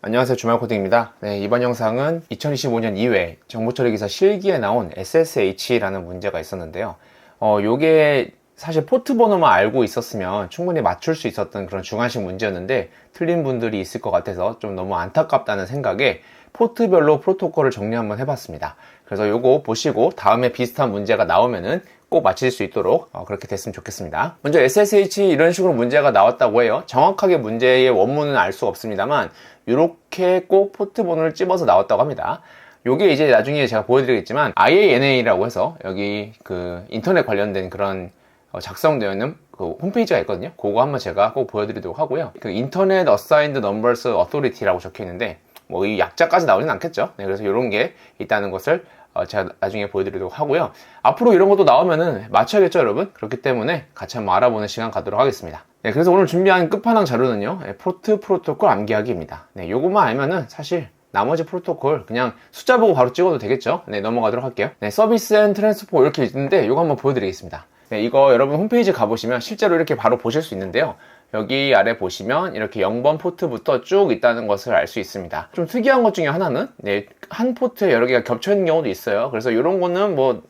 안녕하세요. 주말코딩입니다. 네, 이번 영상은 2025년 2회 정보처리 기사 실기에 나온 SSH라는 문제가 있었는데요. 어, 요게 사실 포트 번호만 알고 있었으면 충분히 맞출 수 있었던 그런 중간식 문제였는데 틀린 분들이 있을 것 같아서 좀 너무 안타깝다는 생각에 포트별로 프로토콜을 정리 한번 해봤습니다. 그래서 요거 보시고 다음에 비슷한 문제가 나오면은 꼭 맞힐 수 있도록 어, 그렇게 됐으면 좋겠습니다. 먼저 SSH 이런 식으로 문제가 나왔다고 해요. 정확하게 문제의 원문은 알 수 없습니다만 이렇게 꼭 포트 번호를 찝어서 나왔다고 합니다. 요게 이제 나중에 제가 보여드리겠지만 IANA라고 해서 여기 그 인터넷 관련된 그런 어, 작성되어 있는 그 홈페이지가 있거든요. 그거 한번 제가 꼭 보여드리도록 하고요. 그 인터넷 어사인드 넘버스 어토리티라고 적혀 있는데 뭐 이 약자까지 나오진 않겠죠. 네, 그래서 이런 게 있다는 것을 어, 제가 나중에 보여드리도록 하고요. 앞으로 이런 것도 나오면은 맞춰야겠죠, 여러분? 그렇기 때문에 같이 한번 알아보는 시간 가도록 하겠습니다. 네, 그래서 오늘 준비한 끝판왕 자료는요, 네, 포트 프로토콜 암기하기입니다. 네, 요것만 알면은 사실 나머지 프로토콜 그냥 숫자 보고 바로 찍어도 되겠죠? 네, 넘어가도록 할게요. 네, 서비스 앤 트랜스포 이렇게 있는데 요거 한번 보여드리겠습니다. 네, 이거 여러분 홈페이지 가보시면 실제로 이렇게 바로 보실 수 있는데요. 여기 아래 보시면 이렇게 0번 포트부터 쭉 있다는 것을 알 수 있습니다. 좀 특이한 것 중에 하나는 네, 한 포트에 여러 개가 겹쳐 있는 경우도 있어요. 그래서 이런 거는 뭐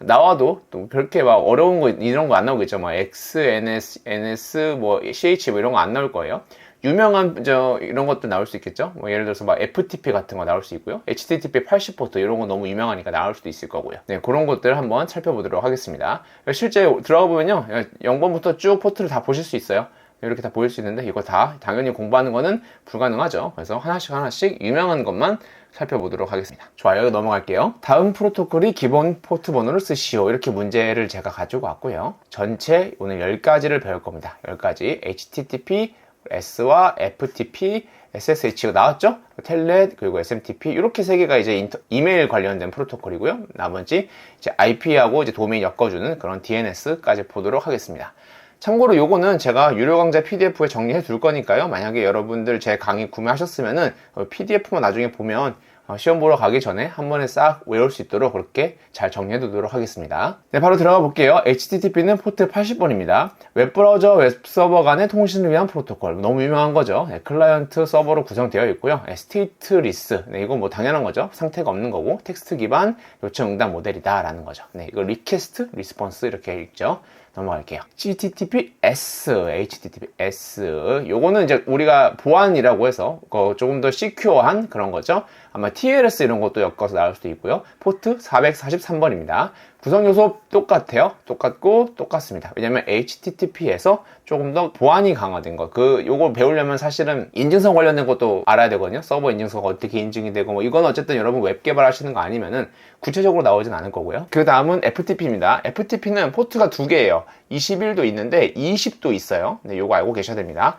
나와도 또 그렇게 막 어려운 거 이런 거 안 나오겠죠. 뭐 X, NS, NS, 뭐 CH 뭐 이런 거 안 나올 거예요. 유명한 저 이런 것도 나올 수 있겠죠. 뭐 예를 들어서 막 FTP 같은 거 나올 수 있고요. HTTP 80 포트 이런 거 너무 유명하니까 나올 수도 있을 거고요. 네, 그런 것들 한번 살펴보도록 하겠습니다. 실제 들어가 보면요. 0번부터 쭉 포트를 다 보실 수 있어요. 이렇게 다 보일 수 있는데 이거 다 당연히 공부하는 거는 불가능하죠. 그래서 하나씩 하나씩 유명한 것만 살펴보도록 하겠습니다. 좋아요. 넘어갈게요. 다음 프로토콜이 기본 포트 번호를 쓰시오. 이렇게 문제를 제가 가지고 왔고요. 전체 오늘 10가지를 배울 겁니다. 10가지. HTTP, S와 FTP, SSH가 나왔죠? 텔넷 그리고 SMTP 이렇게 세 개가 이제 인터, 이메일 관련된 프로토콜이고요. 나머지 이제 IP하고 이제 도메인 엮어주는 그런 DNS까지 보도록 하겠습니다. 참고로 요거는 제가 유료 강좌 PDF에 정리해 둘 거니까요. 만약에 여러분들 제 강의 구매하셨으면은 PDF만 나중에 보면 어, 시험 보러 가기 전에 한 번에 싹 외울 수 있도록 그렇게 잘 정리해 두도록 하겠습니다. 네, 바로 들어가 볼게요. HTTP는 포트 80번입니다. 웹브라우저, 웹서버 간의 통신을 위한 프로토콜. 너무 유명한 거죠. 네, 클라이언트 서버로 구성되어 있고요. 네, 스테이트 리스. 네, 이거 뭐 당연한 거죠. 상태가 없는 거고, 텍스트 기반 요청 응답 모델이다. 라는 거죠. 네, 이거 리퀘스트, 리스폰스 이렇게 읽죠. 넘어갈게요. HTTPS, HTTPS. 요거는 이제 우리가 보안이라고 해서 조금 더 시큐어한 그런 거죠. 아마 TLS 이런 것도 엮어서 나올 수도 있고요. 포트 443번입니다. 구성 요소 똑같아요. 똑같고 똑같습니다. 왜냐면 HTTP에서 조금 더 보안이 강화된 거. 그 요거 배우려면 사실은 인증성 관련된 것도 알아야 되거든요. 서버 인증서가 어떻게 인증이 되고 뭐 이건 어쨌든 여러분 웹 개발하시는 거 아니면은 구체적으로 나오진 않을 거고요. 그 다음은 FTP입니다. FTP는 포트가 두 개예요. 21도 있는데 20도 있어요. 네, 요거 알고 계셔야 됩니다.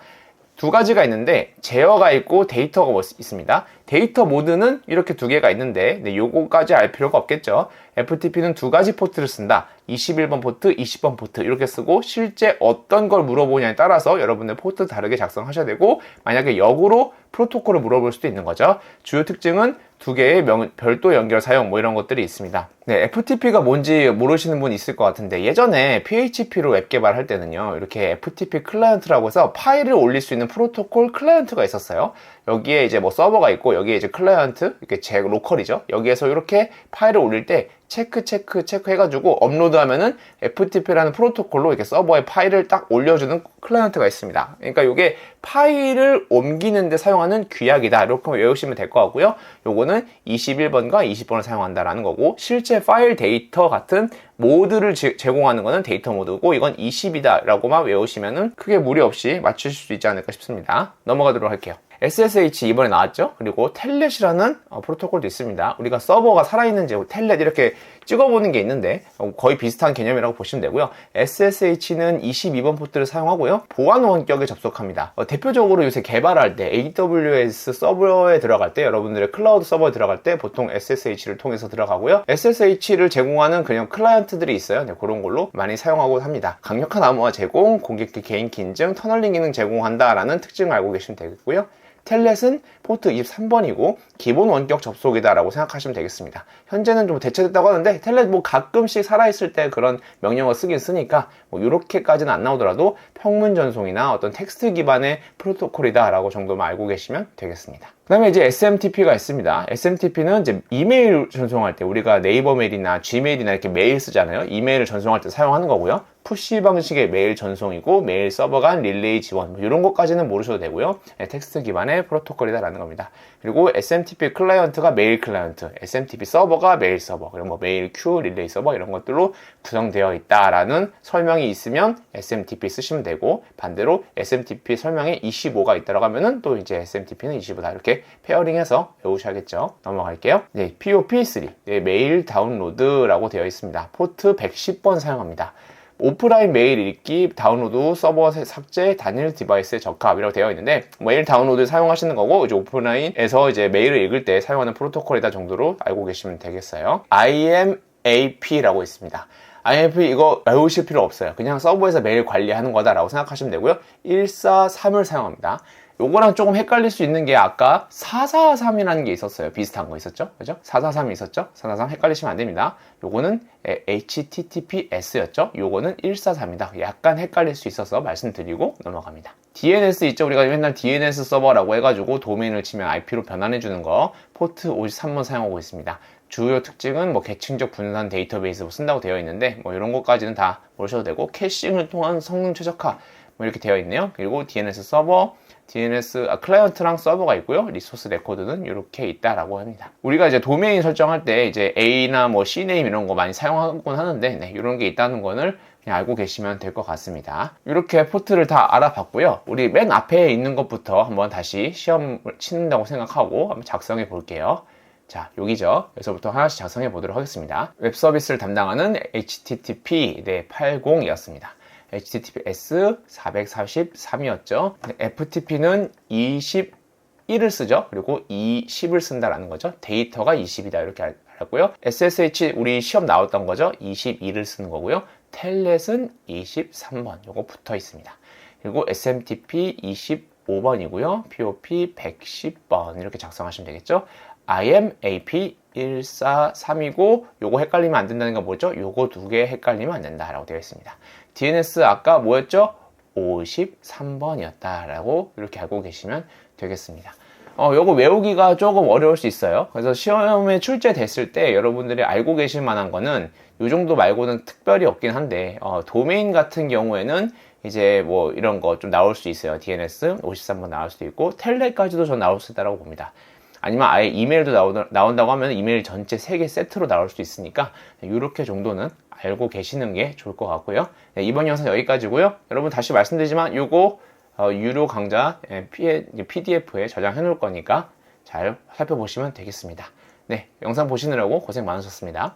두 가지가 있는데 제어가 있고 데이터가 뭐 있습니다. 데이터 모드는 이렇게 두 개가 있는데 네, 요거까지 알 필요가 없겠죠. FTP는 두 가지 포트를 쓴다. 21번 포트, 20번 포트 이렇게 쓰고 실제 어떤 걸 물어보냐에 따라서 여러분들 포트 다르게 작성하셔야 되고 만약에 역으로 프로토콜을 물어볼 수도 있는 거죠. 주요 특징은 두 개의 명, 별도 연결 사용 뭐 이런 것들이 있습니다. 네, FTP가 뭔지 모르시는 분 있을 것 같은데 예전에 PHP로 웹 개발할 때는요. 이렇게 FTP 클라이언트라고 해서 파일을 올릴 수 있는 프로토콜 클라이언트가 있었어요. 여기에 이제 뭐 서버가 있고 여기에 이제 클라이언트 이렇게 제 로컬이죠. 여기에서 이렇게 파일을 올릴 때 체크 체크 체크 해가지고 업로드하면은 FTP라는 프로토콜로 이렇게 서버에 파일을 딱 올려주는 클라이언트가 있습니다. 그러니까 이게 파일을 옮기는데 사용하는 규약이다. 이렇게 외우시면 될 것 같고요. 요거는 21번과 20번을 사용한다라는 거고 실제 파일 데이터 같은 모드를 제, 공하는 거는 데이터 모드고 이건 20이다 라고만 외우시면은 크게 무리 없이 맞추실 수 있지 않을까 싶습니다. 넘어가도록 할게요. SSH 이번에 나왔죠. 그리고 텔넷이라는 어, 프로토콜도 있습니다. 우리가 서버가 살아있는지 텔넷 이렇게 찍어보는 게 있는데 어, 거의 비슷한 개념이라고 보시면 되고요. SSH는 22번 포트를 사용하고요. 보안 원격에 접속합니다. 어, 대표적으로 요새 개발할 때 AWS 서버에 들어갈 때 여러분들의 클라우드 서버에 들어갈 때 보통 SSH를 통해서 들어가고요. SSH를 제공하는 그냥 클라이언트들이 있어요. 네, 그런 걸로 많이 사용하고 합니다. 강력한 암호화 제공, 고객기 개인 키 인증, 터널링 기능 제공한다라는 특징을 알고 계시면 되겠고요. 텔넷은 포트 23번이고 기본 원격 접속이다라고 생각하시면 되겠습니다. 현재는 좀 대체됐다고 하는데 텔넷 뭐 가끔씩 살아있을 때 그런 명령어 쓰긴 쓰니까 뭐 이렇게까지는 안 나오더라도 평문 전송이나 어떤 텍스트 기반의 프로토콜이다라고 정도만 알고 계시면 되겠습니다. 그 다음에 이제 SMTP가 있습니다. SMTP는 이제 이메일 전송할 때 우리가 네이버 메일이나 G메일이나 이렇게 메일 쓰잖아요. 이메일을 전송할 때 사용하는 거고요. 푸시 방식의 메일 전송이고 메일 서버 간 릴레이 지원 뭐 이런 것까지는 모르셔도 되고요. 네, 텍스트 기반의 프로토콜이다라는 겁니다. 그리고 SMTP 클라이언트가 메일 클라이언트, SMTP 서버가 메일 서버, 그리고 뭐 메일 큐, 릴레이 서버 이런 것들로 구성되어 있다라는 설명이 있으면 SMTP 쓰시면 되고 반대로 SMTP 설명에 25가 있다고 하면은 또 이제 SMTP는 25다 이렇게 페어링해서 외우셔야겠죠. 넘어갈게요. 네, POP3 네, 메일 다운로드라고 되어 있습니다. 포트 110번 사용합니다. 오프라인 메일 읽기, 다운로드, 서버 삭제, 단일 디바이스의 적합이라고 되어 있는데 메일 다운로드 사용하시는 거고 이제 오프라인에서 이제 메일을 읽을 때 사용하는 프로토콜이다 정도로 알고 계시면 되겠어요. IMAP라고 있습니다. IMAP 이거 외우실 필요 없어요. 그냥 서버에서 메일 관리하는 거다라고 생각하시면 되고요. 143을 사용합니다. 요거랑 조금 헷갈릴 수 있는 게 아까 443이라는 게 있었어요. 비슷한 거 있었죠? 그죠? 443이 있었죠? 443 헷갈리시면 안 됩니다. 요거는 HTTPS였죠? 요거는 143이다. 약간 헷갈릴 수 있어서 말씀드리고 넘어갑니다. DNS 있죠? 우리가 맨날 DNS 서버라고 해가지고 도메인을 치면 IP로 변환해주는 거 포트 53번 사용하고 있습니다. 주요 특징은 뭐 계층적 분산 데이터베이스 뭐 쓴다고 되어 있는데 뭐 이런 것까지는 다 모르셔도 되고 캐싱을 통한 성능 최적화 뭐 이렇게 되어 있네요. 그리고 DNS 서버, DNS 아, 클라이언트랑 서버가 있고요. 리소스 레코드는 이렇게 있다라고 합니다. 우리가 이제 도메인 설정할 때 이제 A나 뭐 C 네임 이런 거 많이 사용하곤 하는데 네, 이런 게 있다는 거를 알고 계시면 될 것 같습니다. 이렇게 포트를 다 알아봤고요. 우리 맨 앞에 있는 것부터 한번 다시 시험을 치는다고 생각하고 한번 작성해 볼게요. 자, 여기죠. 여기서부터 하나씩 작성해 보도록 하겠습니다. 웹 서비스를 담당하는 HTTP 네, 80이었습니다. HTTPS 443이었죠. FTP는 21을 쓰죠. 그리고 20을 쓴다라는 거죠. 데이터가 20이다 이렇게 알았고요. SSH 우리 시험 나왔던 거죠. 22를 쓰는 거고요. 텔넷은 23번 요거 붙어 있습니다. 그리고 SMTP 25번이고요. POP 110번 이렇게 작성하시면 되겠죠. IMAP 143이고 요거 헷갈리면 안 된다는 건 뭐죠? 요거 두 개 헷갈리면 안 된다라고 되어 있습니다. DNS 아까 뭐였죠? 53번이었다라고 이렇게 알고 계시면 되겠습니다. 어, 요거 외우기가 조금 어려울 수 있어요. 그래서 시험에 출제됐을 때 여러분들이 알고 계실 만한 거는 요 정도 말고는 특별히 없긴 한데, 어, 도메인 같은 경우에는 이제 뭐 이런 거 좀 나올 수 있어요. DNS 53번 나올 수도 있고, 텔레까지도 전 나올 수 있다고 봅니다. 아니면 아예 이메일도 나온, 다고 하면 이메일 전체 3개 세트로 나올 수 있으니까 이렇게 정도는 알고 계시는 게 좋을 것 같고요. 네, 이번 영상 여기까지고요. 여러분 다시 말씀드리지만 이거 어, 유료 강좌 예, PDF에 저장해 놓을 거니까 잘 살펴보시면 되겠습니다. 네, 영상 보시느라고 고생 많으셨습니다.